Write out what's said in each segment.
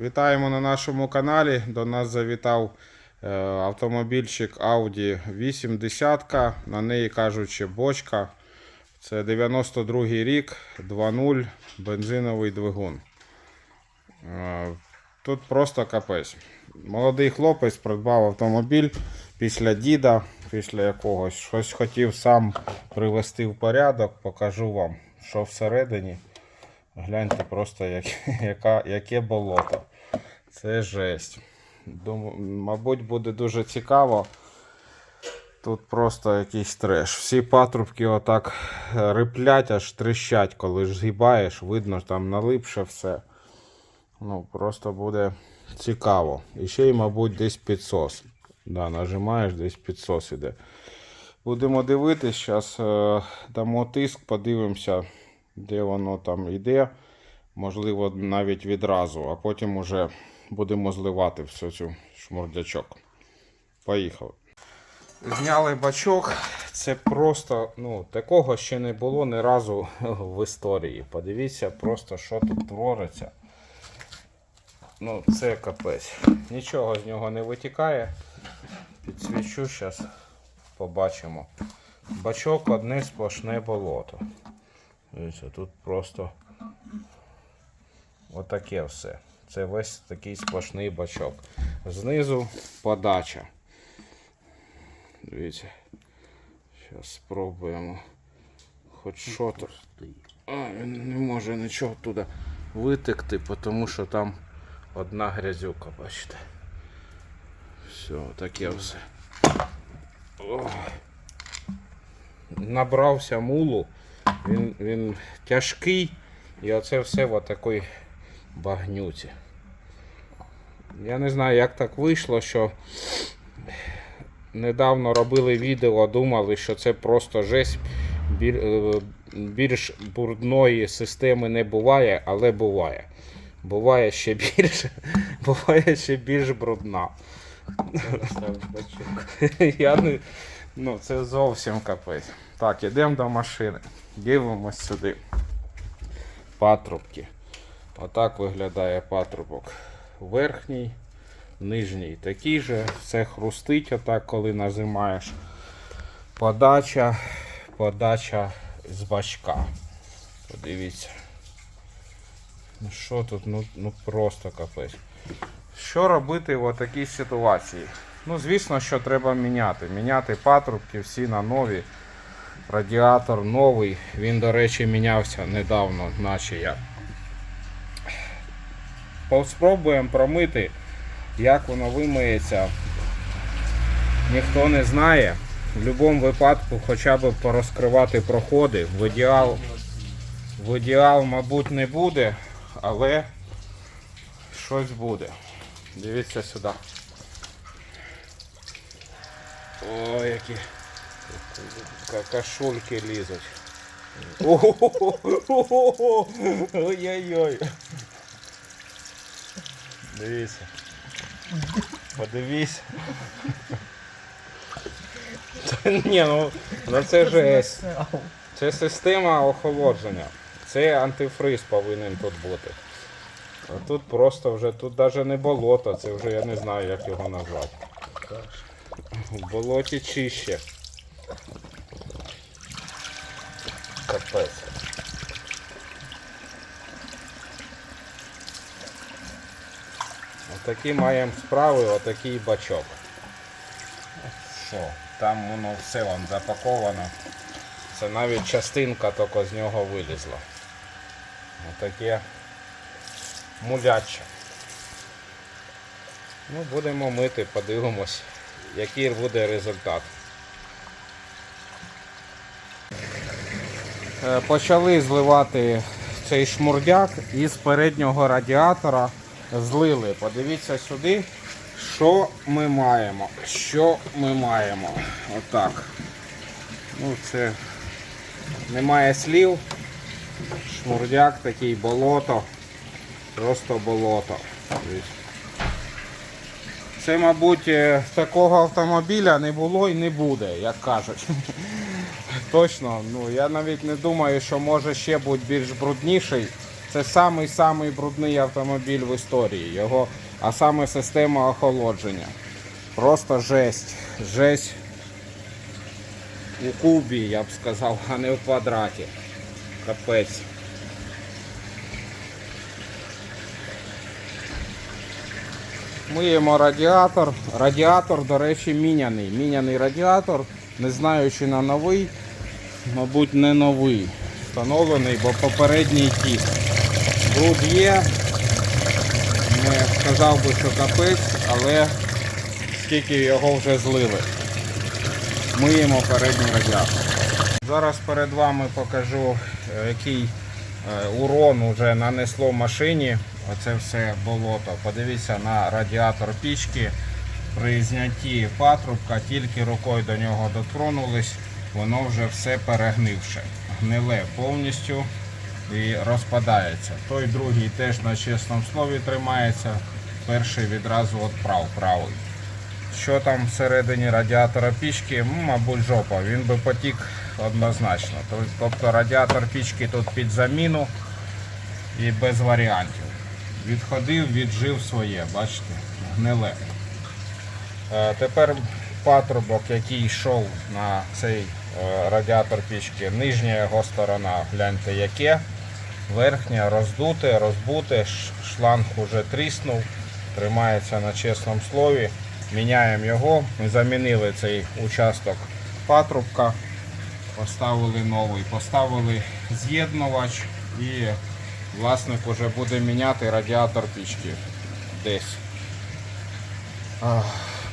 Вітаємо на нашому каналі. До нас завітав е, автомобільчик Audi 8 десятка. На неї кажуть ще бочка. Це 92 рік, 2.0 бензиновий двигун. Е, Тут просто капець. Молодий хлопець придбав автомобіль після діда, після якогось. Щось хотів сам привести в порядок. Покажу вам, що всередині. Гляньте просто, як, яка, яке болото. Це жесть. Думаю, мабуть, буде дуже цікаво. Тут просто якийсь треш. Всі патрубки отак риплять, аж тріщать, коли ж згибаєш, видно, там налипше все. Ну, просто буде цікаво. І ще й, мабуть, десь підсос. Да, нажимаєш, десь підсос іде. Будемо дивитись, зараз е, дамо тиск, подивимося, де воно там йде. Можливо, навіть відразу, а потім уже будемо зливати всю цю шмурдячок. Поїхали. Зняли бачок. Це просто, ну, такого ще не було ні разу в історії. Подивіться просто, що тут твориться. Ну, це капець. Нічого з нього не витікає. Підсвічу зараз, побачимо. Бачок одне сплошне болото. Дивіться, тут просто отаке все. Це весь такий сплошний бачок. Знизу подача. Дивіться. Зараз спробуємо. Хоч що то. А, він не може нічого туди витекти, тому що там одна грязюка, бачите. Все, таке все. Ох. Набрався мулу, він, він тяжкий і оце все в такій багнюці. Я не знаю, як так вийшло, що недавно робили відео, думали, що це просто жесть. Е, Більш бурдної системи не буває, але буває. Буває ще більше, буває ще більш брудна. Я не, ну, це зовсім капець. Так, ідемо до машини. Дивимось сюди. Патрубки. Отак виглядає патрубок. Верхній, нижній такий же. Все хрустить отак, коли нажимаєш. Подача, подача з бачка. Подивіться. Ну що тут? Ну, ну просто капець. Що робити в такій ситуації? Ну, звісно, що треба міняти. Міняти патрубки всі на нові. Радіатор новий. Він, до речі, мінявся недавно, наче я. Спробуємо промити, як воно вимиється. Ніхто не знає. В будь-якому випадку хоча б порозкривати проходи. В ідеал, в ідеал, мабуть, не буде, але щось буде. Дивіться сюди. Ой, які какашульки лізуть. Ой-ой-ой. Дивіться. Подивись. Ні, ну, ну це жесть. Це система охолодження. Це антифриз повинен тут бути. А тут просто вже, тут навіть не болото, це вже я не знаю, як його назвати. В болоті чище. Капець. Отакі маємо справи, отакий бачок. Що? Там воно все вам запаковано. Це навіть частинка тільки з нього вилізла. Отаке муляче. Ну, будемо мити, подивимось, який буде результат. Почали зливати цей шмурдяк із переднього радіатора. Злили. Подивіться сюди, що ми маємо. Що ми маємо? Отак. Ну, це немає слів. Шмурдяк такий болото. Просто болото. Це, мабуть, е, такого автомобіля не було і не буде, як кажуть. Точно, ну я навіть не думаю, що може ще бути більш брудніший. Це Це самий-самий брудний автомобіль в історії. Його, а саме система охолодження. Просто жесть. Жесть у кубі, я б сказав, а не в квадраті. Капець. Миємо радіатор. Радіатор, до речі, міняний. Міняний радіатор. Не знаю, чи на новий. Мабуть, не новий. Встановлений, бо попередній тік. Бруд є. Не сказав би, що капець, але скільки його вже злили. Миємо передній радіатор. Зараз перед вами покажу, е, який е, урон уже нанесло машині. Оце все болото. Подивіться на радіатор пічки. При знятті патрубка тільки рукою до нього дотронулись, воно вже все перегнивше. Гниле повністю і розпадається. Той другий теж на чесному слові тримається. Перший відразу відправ правий. Що там всередині радіатора пічки, мабуть, жопа, він би потік однозначно. Тобто радіатор пічки тут під заміну і без варіантів. Відходив, віджив своє, бачите, гниле. Е, Тепер патрубок, який йшов на цей радіатор пічки, нижня його сторона, гляньте яке. Верхня роздуте, розбуте, шланг уже тріснув, тримається на чесному слові. Міняємо його. Ми замінили цей участок патрубка, поставили новий, поставили з'єднувач і власник вже буде міняти радіатор пічки десь.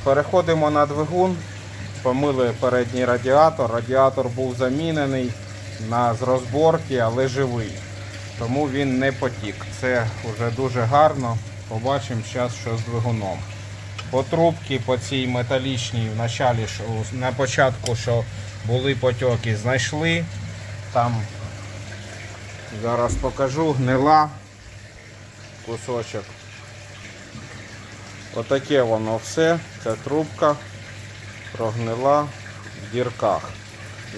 Переходимо на двигун. Помили передній радіатор. Радіатор був замінений на з розборки, але живий. Тому він не потік. Це вже дуже гарно. Побачимо зараз, що з двигуном. По трубці, по цій металічній, на початку, що були потьоки, знайшли. Там зараз покажу, гнила кусочок. Отаке воно все. Ця трубка прогнила в дірках.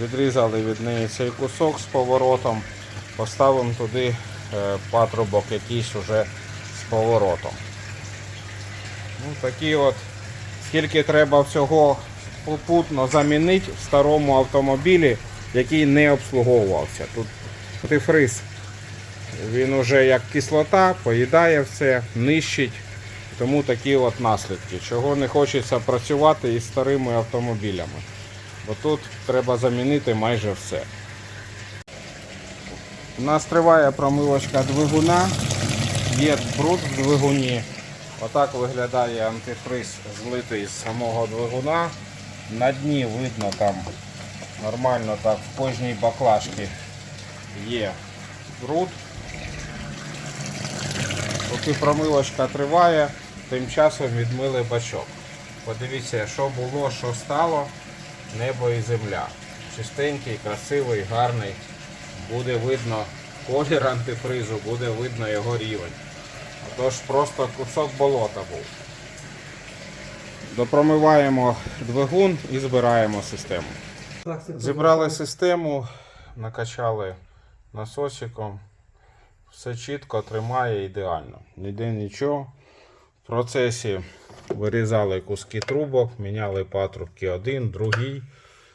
Відрізали від неї цей кусок з поворотом, поставимо туди е, патрубок якийсь уже з поворотом. Ну, такі от, скільки треба всього попутно замінити в старому автомобілі, який не обслуговувався. Тут антифриз. Він уже як кислота, поїдає все, нищить. Тому такі от наслідки. Чого не хочеться працювати із старими автомобілями. Бо тут треба замінити майже все. У нас триває промивочка двигуна. Є бруд в двигуні. Отак виглядає антифриз злитий з самого двигуна. На дні видно там нормально так в кожній баклажці є бруд. Поки промивочка триває, тим часом відмили бачок. Подивіться, що було, що стало, небо і земля. Чистенький, красивий, гарний. Буде видно колір антифризу, буде видно його рівень. Тож просто кусок болота був. Допромиваємо двигун і збираємо систему. Зібрали систему, накачали насосиком. Все чітко тримає ідеально. Ніде нічого. В процесі вирізали куски трубок, міняли патрубки один, другий,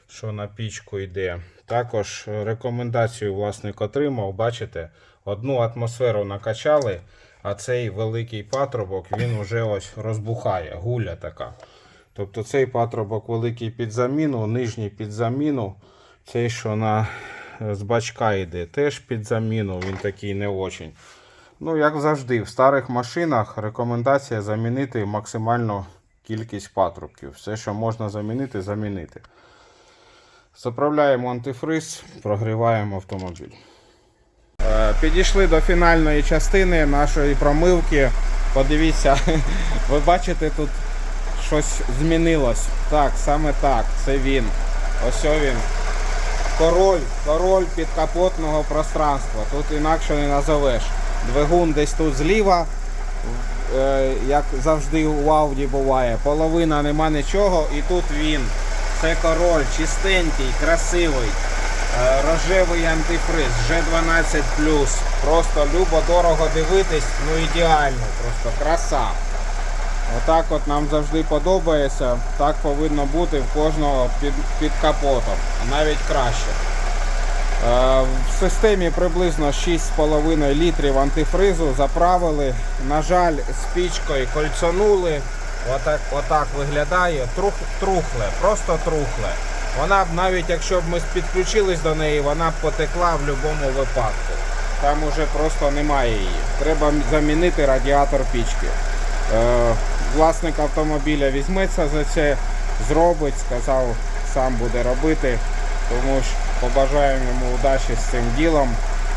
що на пічку йде. Також рекомендацію власник отримав. Бачите, одну атмосферу накачали, а цей великий патрубок він вже ось розбухає, гуля така. Тобто цей патрубок великий під заміну, нижній під заміну. Цей, що на з бачка йде, теж під заміну, він такий не очень. Ну, як завжди, в старих машинах рекомендація замінити максимальну кількість патрубків. Все, що можна замінити, замінити. Заправляємо антифриз, прогріваємо автомобіль. Е, Підійшли до фінальної частини нашої промивки. Подивіться, ви бачите, тут щось змінилось. Так, саме так, це він. Ось він. Король, король підкапотного пространства. Тут інакше не назовеш. Двигун десь тут зліва, е, як завжди у Audi буває. Половина нема нічого, і тут він. Це король, чистенький, красивий. Е, Рожевий антифриз G12 Просто любо дорого дивитись, ну ідеально, просто краса. Отак от нам завжди подобається. Так повинно бути в кожного під, під капотом, а навіть краще. Е, В системі приблизно 6,5 літрів антифризу заправили. На жаль, спічкою кольцонули. Отак, отак виглядає. Трух, трухле, просто трухле. Вона б навіть якщо б ми підключились до неї, вона б потекла в будь-якому випадку. Там уже просто немає її. Треба замінити радіатор пічки. Е, Власник автомобіля візьметься за це, зробить, сказав, сам буде робити. Тому ж побажаємо йому удачі з цим ділом.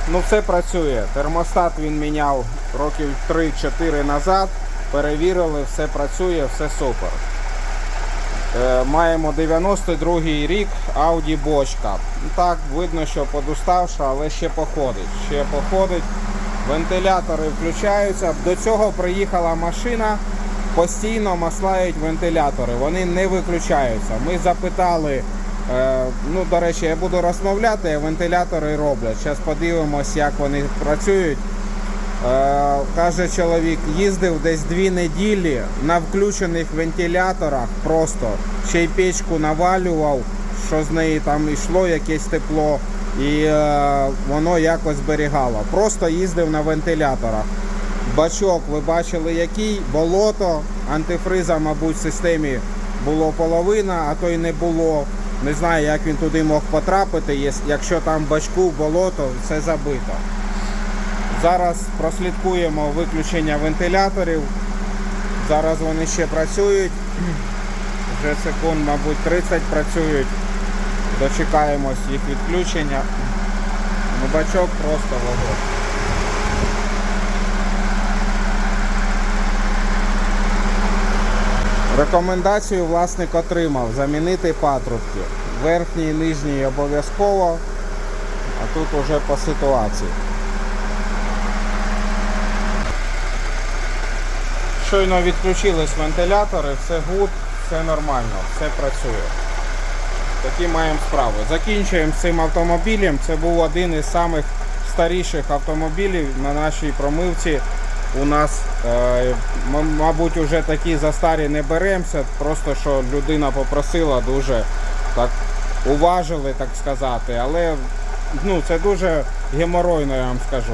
Ну все працює. Термостат він міняв років 3-4 назад. Перевірили, все працює, все супер. Е, Маємо 92-й рік Audi бочка. Так, видно, що подуставша, але ще походить. Ще походить. Вентилятори включаються. До цього приїхала машина, постійно маслають вентилятори. Вони не виключаються. Ми запитали, ну, до речі, я буду розмовляти, вентилятори роблять. Зараз подивимось, як вони працюють. Е, каже чоловік, їздив десь дві неділі на включених вентиляторах, просто ще й печку навалював, що з неї там йшло якесь тепло, і е, воно якось зберігало. Просто їздив на вентиляторах. Бачок, ви бачили який, болото, антифриза, мабуть, в системі було половина, а то й не було. Не знаю, як він туди мог потрапити, якщо там бачку болото, все забито. Зараз прослідкуємо виключення вентиляторів. Зараз вони ще працюють. Вже секунд, мабуть, 30 працюють. Дочекаємось їх відключення. Ну, бачок просто вогонь. Рекомендацію власник отримав замінити патрубки. Верхній і нижній обов'язково, а тут уже по ситуації. Щойно відключились вентилятори, все гуд, все нормально, все працює. Такі маємо справи. Закінчуємо з цим автомобілем. Це був один із самих старіших автомобілів на нашій промивці. У нас, е, мабуть, вже такі за старі не беремося, просто що людина попросила дуже так уважили, так сказати. Але ну, це дуже геморойно, я вам скажу.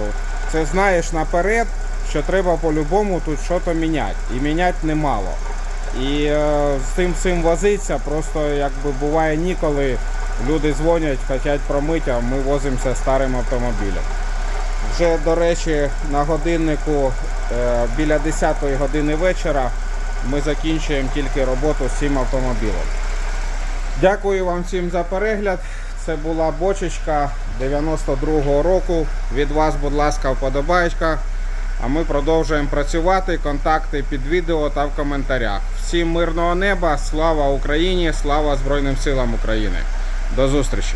Це знаєш наперед, що треба по-любому тут щось міняти. І міняти немало. І е, з цим всім возиться, просто якби буває ніколи. Люди дзвонять, хочуть промити, а ми возимося старим автомобілем. Вже, до речі, на годиннику е, біля 10 години вечора ми закінчуємо тільки роботу з цим автомобілем. Дякую вам всім за перегляд. Це була бочечка 92-го року. Від вас, будь ласка, вподобаєчка. А ми продовжуємо працювати. Контакти під відео та в коментарях. Всім мирного неба, слава Україні, слава Збройним силам України. До зустрічі!